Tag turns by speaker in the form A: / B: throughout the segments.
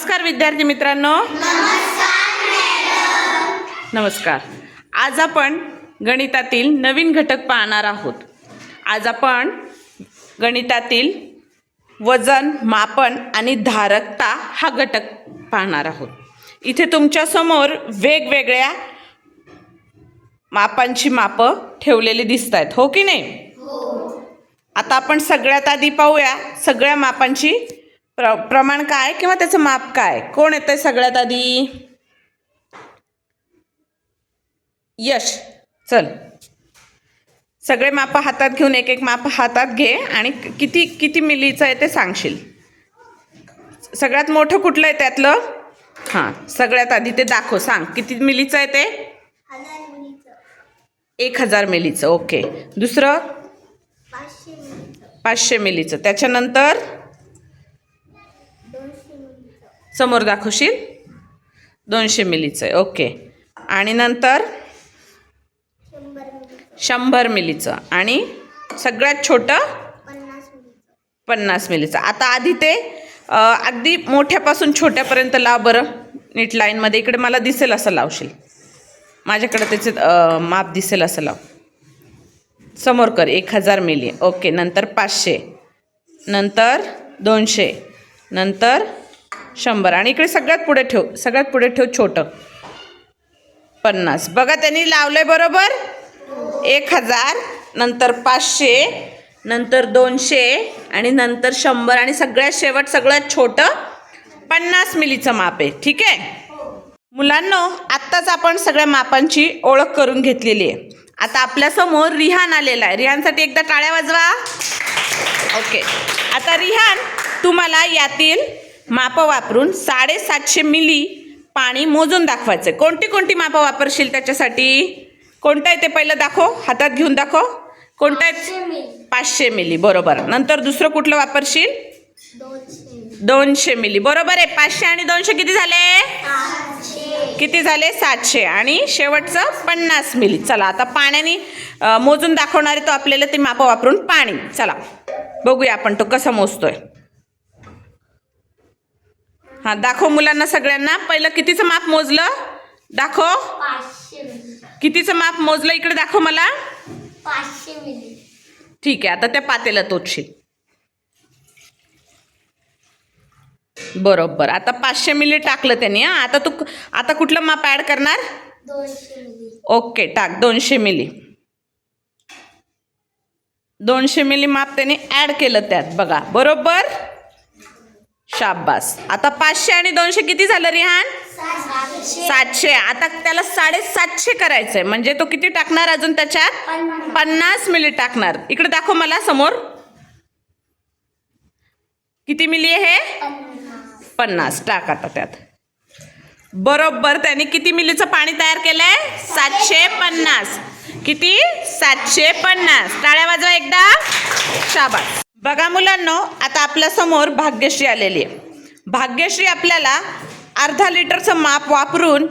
A: नमस्कार विद्यार्थी मित्रांनो. नमस्कार. आज आपण गणितातील नवीन घटक पाहणार आहोत. आज आपण गणितातील वजन मापन आणि धारकता हा घटक पाहणार आहोत. इथे तुमच्यासमोर वेगवेगळ्या मापांची मापं ठेवलेली दिसत आहेत हो की नाही? आता आपण सगळ्यात आधी पाहूया सगळ्या मापांची प्र प्रमाण काय किंवा त्याचं माप काय? कोण येतंय सगळ्यात आधी? यश. चल. सगळे माप हातात घेऊन एक एक माप हातात घे आणि किती किती मिलीचं आहे ते सांगशील. सगळ्यात मोठं कुठलं आहे त्यातलं? हां सगळ्यात आधी ते दाखव सांग. किती मिलीचं आहे ते? एक हजार मिलीचं ओके. दुसरं?
B: पाचशे मिलीचं.
A: त्याच्यानंतर
B: दोनशे मिलीचं
A: समोर दाखवशील? दोनशे मिलीचं आहे. ओके. आणि नंतर?
B: शंभर मिलीचं.
A: आणि सगळ्यात छोटं?
B: पन्नास मिलीचं.
A: आता आधी ते अगदी मोठ्यापासून छोट्यापर्यंत लाव बरं. नीट लाईनमध्ये. इकडे मला दिसेल असं लावशील. माझ्याकडे त्याचे माप दिसेल असं लाव. समोर कर. एक हजार मिली. ओके. नंतर पाचशे. नंतर दोनशे. नंतर शंभर. आणि इकडे सगळ्यात पुढे ठेव. सगळ्यात पुढे ठेव छोटं. पन्नास. बघा त्यांनी लावलंय बरोबर? एक हजार नंतर पाचशे नंतर दोनशे आणि नंतर शंभर आणि सगळ्यात शेवट सगळ्यात छोटं पन्नास मिलीचं माप आहे. ठीक आहे? मुलांनो आत्ताच आपण सगळ्या मापांची ओळख करून घेतलेली आहे. आता आपल्यासमोर रिहान आलेला आहे. रिहानसाठी एकदा टाळ्या वाजवा. ओके. आता रिहान तुम्हाला यातील मापं वापरून साडेसातशे मिली पाणी मोजून दाखवायचं. कोणती कोणती मापं वापरशील त्याच्यासाठी? कोणतं आहे ते पहिलं दाखव. हातात घेऊन दाखव. कोणतं आहे?
B: पाचशे मिली.
A: बरोबर. नंतर दुसरं कुठलं वापरशील?
B: दोनशे मिली.
A: बरोबर आहे. पाचशे आणि दोनशे किती झाले? किती झाले? सातशे. आणि शेवटचं पन्नास मिली. चला आता पाण्याने मोजून दाखवणार तो आपल्याला ते मापं वापरून पाणी. चला बघूया आपण तो कसा मोजतोय. हां दाखव मुलांना सगळ्यांना. पहिलं कितीचं माप मोजलं? दाखव. कितीचं माप मोजलं? इकडे दाखव मला. ठीक आहे आता त्या पातेला तोचशील बरोबर आता पाचशे मिली टाकलं त्यांनी हां. आता तू आता कुठलं माप ॲड करणार? ओके टाक दोनशे मिली. दोनशे मिली माप त्याने ॲड केलं त्यात बघा. बरोबर? शाबास. आता पाचशे आणि दोनशे किती झालं रिहान?
B: सातशे.
A: आता त्याला साडेसातशे करायचं आहे म्हणजे तो किती टाकणार अजून त्याच्यात?
B: पन्नास
A: मिली टाकणार. इकडे दाखव मला समोर. किती मिली आहे हे?
B: पन्नास
A: पन्नास. टाक आता त्यात. बरोबर त्याने किती मिलीचं पाणी तयार केलंय? सातशे पन्नास. किती? सातशे पन्नास. टाळ्या वाजवा एकदा. शाबास. बघा मुलांनो आता आपल्यासमोर भाग्यश्री आलेली आहे. भाग्यश्री आपल्याला अर्धा लिटरचं माप वापरून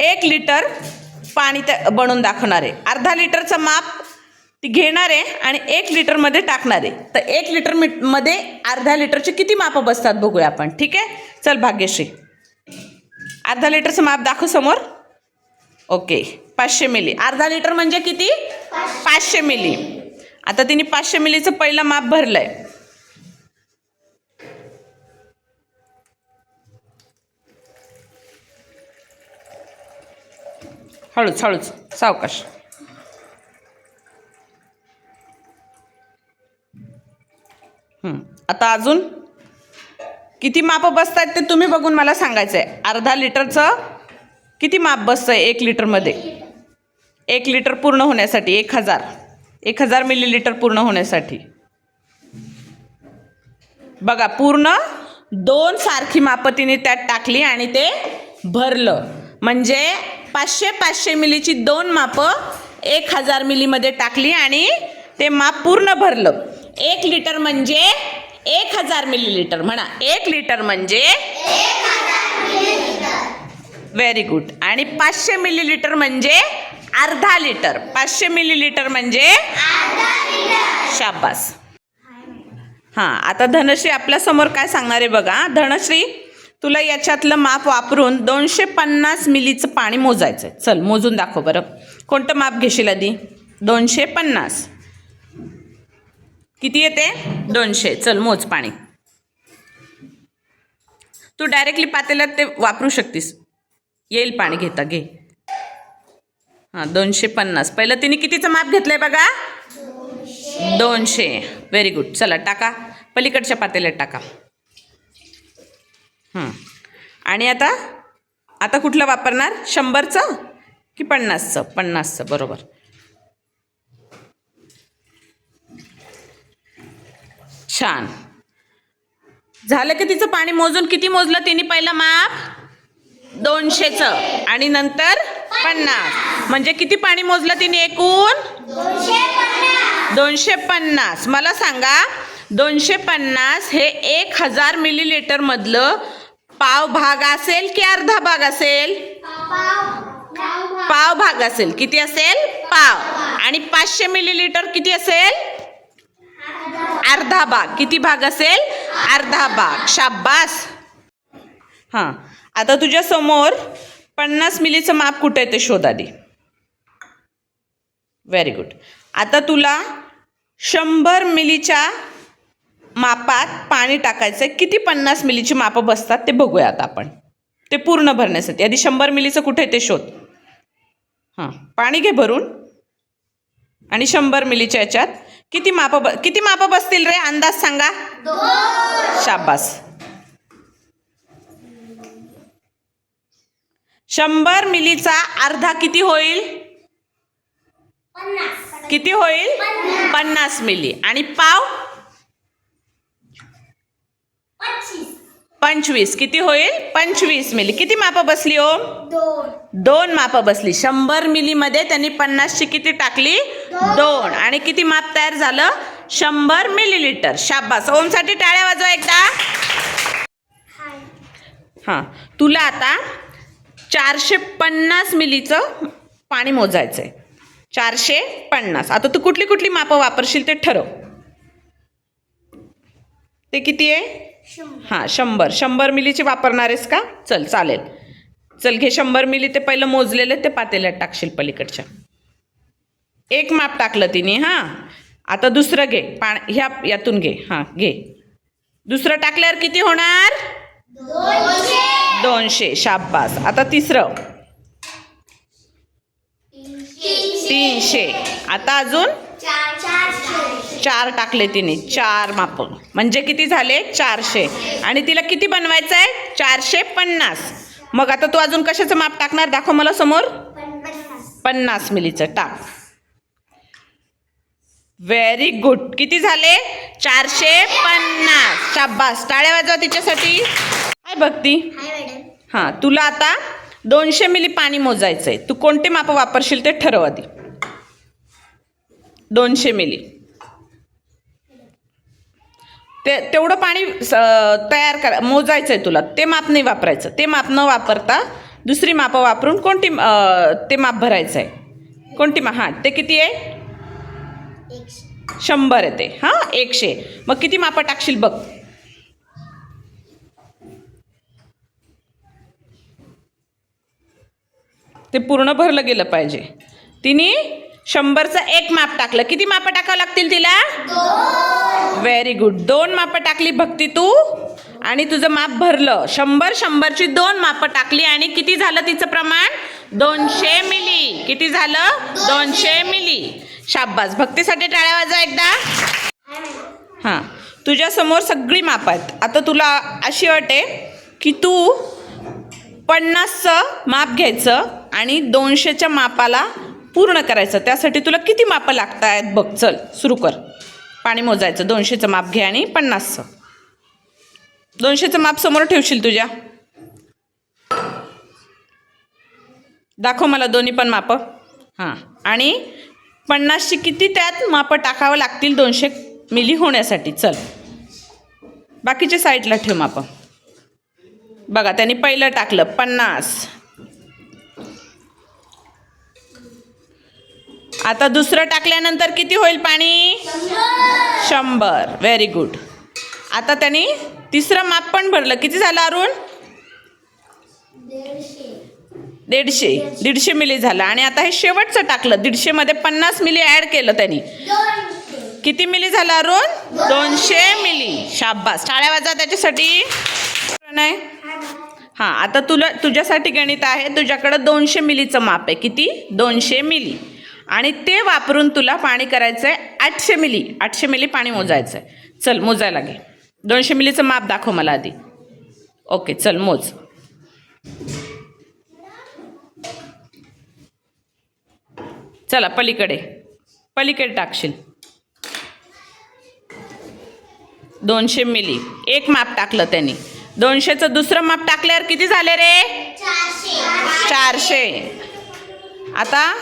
A: एक लिटर पाणी त्या बनवून दाखवणार आहे. अर्धा लिटरचं माप ती घेणार आहे आणि एक लिटरमध्ये टाकणार आहे. तर एक लिटर मीठमध्ये अर्धा लिटरचे किती मापं बसतात बघूया आपण. ठीक आहे? चल भाग्यश्री. अर्धा लिटरचं माप दाखव समोर. ओके. पाचशे मिली. अर्धा लिटर म्हणजे किती? पाचशे मिली. आता तिने पाचशे मिलीचं पहिलं माप भरलंय. हळूच हळूच सावकाश. आता अजून किती मापं बसतात ते तुम्ही बघून मला सांगायचं आहे अर्धा लिटरचं किती माप बसतं आहे एक लिटरमध्ये? एक लिटर पूर्ण होण्यासाठी एक हजार. एक हजार मिलीलिटर पूर्ण होण्यासाठी. बघा पूर्ण दोन सारखी मापं तिने त्यात टाकली आणि ते भरलं. म्हणजे पाचशे पाचशे मिलीची दोन मापं एक हजार मिलीमध्ये टाकली आणि ते माप पूर्ण भरलं. एक लिटर म्हणजे एक हजार मिलीलिटर म्हणा. एक लिटर म्हणजे व्हेरी गुड आणि पाचशे मिलीलिटर म्हणजे अर्धा लिटर पाचशे मिलीलिटर म्हणजे शाबास. हां आता धनश्री आपल्यासमोर काय सांगणार आहे बघा. धनश्री तुला याच्यातलं माप वापरून दोनशे पन्नास मिलीचं पाणी मोजायचं आहे चल मोजून दाखव बरं. कोणतं माप घेशील आधी? दोनशे पन्नास. किती येते? दोनशे. चल मोज पाणी. तू डायरेक्टली पातेल्यात ते वापरू शकतीस. येईल पाणी घेता घे. हां दोनशे पन्नास. पहिलं तिने कितीचं माप घेतलंय बघा? दोनशे. व्हेरी गुड चला टाका. पलीकडच्या पातेल्यात टाका. आणि आता? आता कुठलं वापरणार? शंभरचं? की पन्नासचं? पन्नासचं बरोबर. छान. झालं की तिचं पाणी मोजून किती मोजलं तिने पहिलं माप? दोनशेचं. आणि नंतर पन्नास. म्हणजे किती पाणी मोजलं तिने एकूण? दोनशे पन्नास. मला सांगा दोनशे पन्नास हे एक हजार मिलीलिटरमधलं पाव भाग असेल की अर्धा भाग असेल? पाव भाग असेल. किती असेल? पाव. आणि पाचशे मिलीलिटर किती असेल? अर्धा भाग. किती भाग असेल? अर्धा भाग. शाब्बास. हां. आता तुझ्या समोर पन्नास मिलीचं माप कुठं आहे ते शोध आधी. व्हेरी गुड आता तुला शंभर मिलीच्या मापात पाणी टाकायचं आहे किती पन्नास मिलीची मापं बसतात ते बघूया आता आपण. ते पूर्ण भरण्यासाठी. आधी शंभर मिलीचं कुठे आहे ते शोध. हां. पाणी घे भरून. आणि शंभर मिलीच्या याच्यात किती मापं ब किती मापं बसतील रे? अंदाज सांगा. शाबास. शंभर मिलीचा अर्धा किती होईल? किती होईल? पन्नास. मिली. आणि पाव? पंचवीस. किती होईल? पंचवीस मिली. किती मापं बसली ओम
B: दोन.
A: दोन मापं बसली. शंभर मिलीमध्ये त्यांनी पन्नासची किती टाकली? दोन. आणि किती माप तयार झालं? शंभर मिलीलिटर. शाबास. ओमसाठी टाळ्या वाजवा एकदा. हां. तुला आता चारशे पन्नास मिलीचं पाणी मोजायचं आहे चारशे पन्नास. आता तू कुठली कुठली मापं वापरशील ते ठरव. ते किती आहे? हां शंभर. शंभर मिलीची वापरणार आहेस का? चल चालेल. चल घे शंभर मिली ते पहिलं मोजलेले ते पातेल्यात टाकशील पलीकडच्या. एक माप टाकलं तिने हां. आता दुसरं घे. पाण ह्या यातून घे. हां घे. दुसरं टाकल्यावर किती होणार?
B: दोनशे
A: शाब्बास आता तिसरं. तीनशे. आता अजून?
B: चार
A: टाकले तिने. चार माप म्हणजे किती झाले? चारशे. आणि तिला किती बनवायचं आहे चारशे पन्नास. मग आता तू अजून कशाचं माप टाकणार? दाखव मला समोर.
B: पन्नास
A: मिलीचं. टाक. व्हेरी गुड किती झाले? चारशे पन्नास. शाब्बास टाळ्या वाजवा तिच्यासाठी. काय बघती
B: हाय
A: हां तुला आता दोनशे मिली पाणी मोजायचं आहे तू कोणते माप वापरशील ते ठरव आधी. दोनशे मिली. ते तेवढं पाणी तयार करा मोजायचं आहे तुला. ते माप नाही वापरायचं. ते माप न वापरता दुसरी मापं वापरून कोणती ते माप भरायचं आहे कोणती मा हां ते किती आहे? शंभर येते हां एकशे. मग किती मापं टाकशील बघ. ते पूर्ण भरलं गेलं पाहिजे. तिने शंभरचं एक माप टाकलं. किती मापं टाकावं लागतील तिला? व्हेरी गुड दोन मापं टाकली भक्ती तू आणि तुझं माप भरलं. शंभर शंभरची दोन मापं टाकली आणि किती झालं तिचं प्रमाण? दोनशे मिली. किती झालं? दोनशे मिली. शाब्बास भक्तीसाठी टाळ्या वाजवा एकदा. हां. तुझ्यासमोर सगळी माप आहेत. आता तुला अशी वाटे की तू पन्नासचं माप घ्यायचं आणि दोनशेच्या मापाला पूर्ण करायचं. त्यासाठी तुला किती मापं लागत आहेत बघ चल सुरू कर. पाणी मोजायचं दोनशेचं माप घे आणि पन्नासचं दोनशेचं माप समोर ठेवशील तुझ्या. दाखव मला दोन्ही पण मापं. हां आणि पन्नासची किती त्यात मापं टाकावं लागतील दोनशे मिली होण्यासाठी चल. बाकीच्या साईडला ठेव मापं. बघा त्यांनी पहिलं टाकलं पन्नास. आता दुसरं टाकल्यानंतर किती होईल पाणी? शंभर. व्हेरी गुड आता त्यांनी तिसरं माप पण भरलं. किती झालं अरुण? दीडशे. दीडशे मिली झालं. आणि आता हे शेवटचं टाकलं. दीडशेमध्ये पन्नास मिली ॲड केलं त्यांनी. किती मिली झालं अरुण? दोनशे मिली. शाब्बास टाळ्या वाजा त्याच्यासाठी. नाही. हां आता तुला तुझ्यासाठी गणित आहे तुझ्याकडं दोनशे मिलीचं माप आहे. किती? दोनशे मिली. आणि ते वापरून तुला पाणी करायचं आहे आठशे मिली. आठशे मिली पाणी मोजायचं आहे चल मोजायला घे. दोनशे मिलीचं माप दाखव मला आधी. ओके चल मोज. चला पलीकडे. पलीकडे टाकशील. दोनशे मिली. एक माप टाकलं त्यांनी. दोनशेचं दुसरं माप टाकल्यावर किती झाले रे?
B: चारशे.
A: आता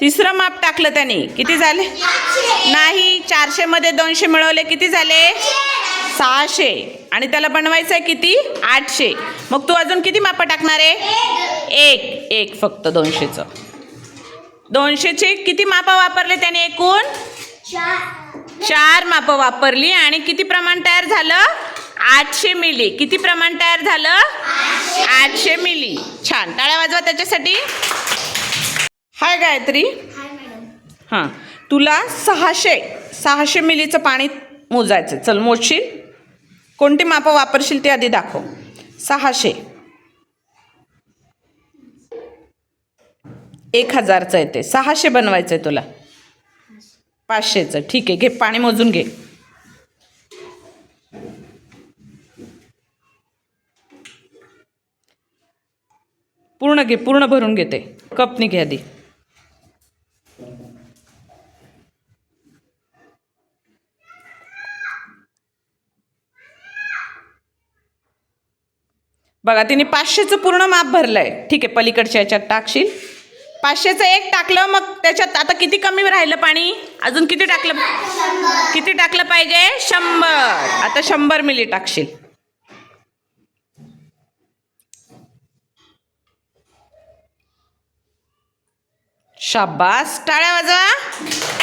A: तिसरं माप टाकलं त्यांनी. किती झाले? नाही चारशेमध्ये दोनशे मिळवले. किती झाले? सहाशे. आणि त्याला बनवायचं आहे किती? आठशे. मग तू अजून किती मापं टाकणार आहे? एक. एक फक्त दोनशेचं. दोनशेचे किती मापं वापरले त्याने एकूण?
B: चार
A: मापं वापरली आणि किती प्रमाण तयार झालं? आठशे मिली. किती प्रमाण तयार झालं? आठशे मिली. छान. टाळ्या वाजवा त्याच्यासाठी. हाय गायत्री. हां. तुला सहाशे सहाशे मिलीचं पाणी मोजायचं चल मोजशील? कोणती मापं वापरशील ते आधी दाखव. सहाशे. एक हजारचं आहे ते. सहाशे बनवायचं आहे तुला. पाचशेचं. ठीक आहे घे. पाणी मोजून घे. पूर्ण घे पूर्ण भरून घेते. कपनी घे आधी. बघा तिने पाचशेचं पूर्ण माप भरलंय. ठीक आहे पलीकडच्या याच्यात टाकशील. पाचशेचं एक टाकलं मग त्याच्यात आता किती कमी राहिलं पाणी? अजून किती टाकलं? किती टाकलं पाहिजे? शंभर. आता शंभर मिली टाकशील. शाबास. टाळ्या वाजवा.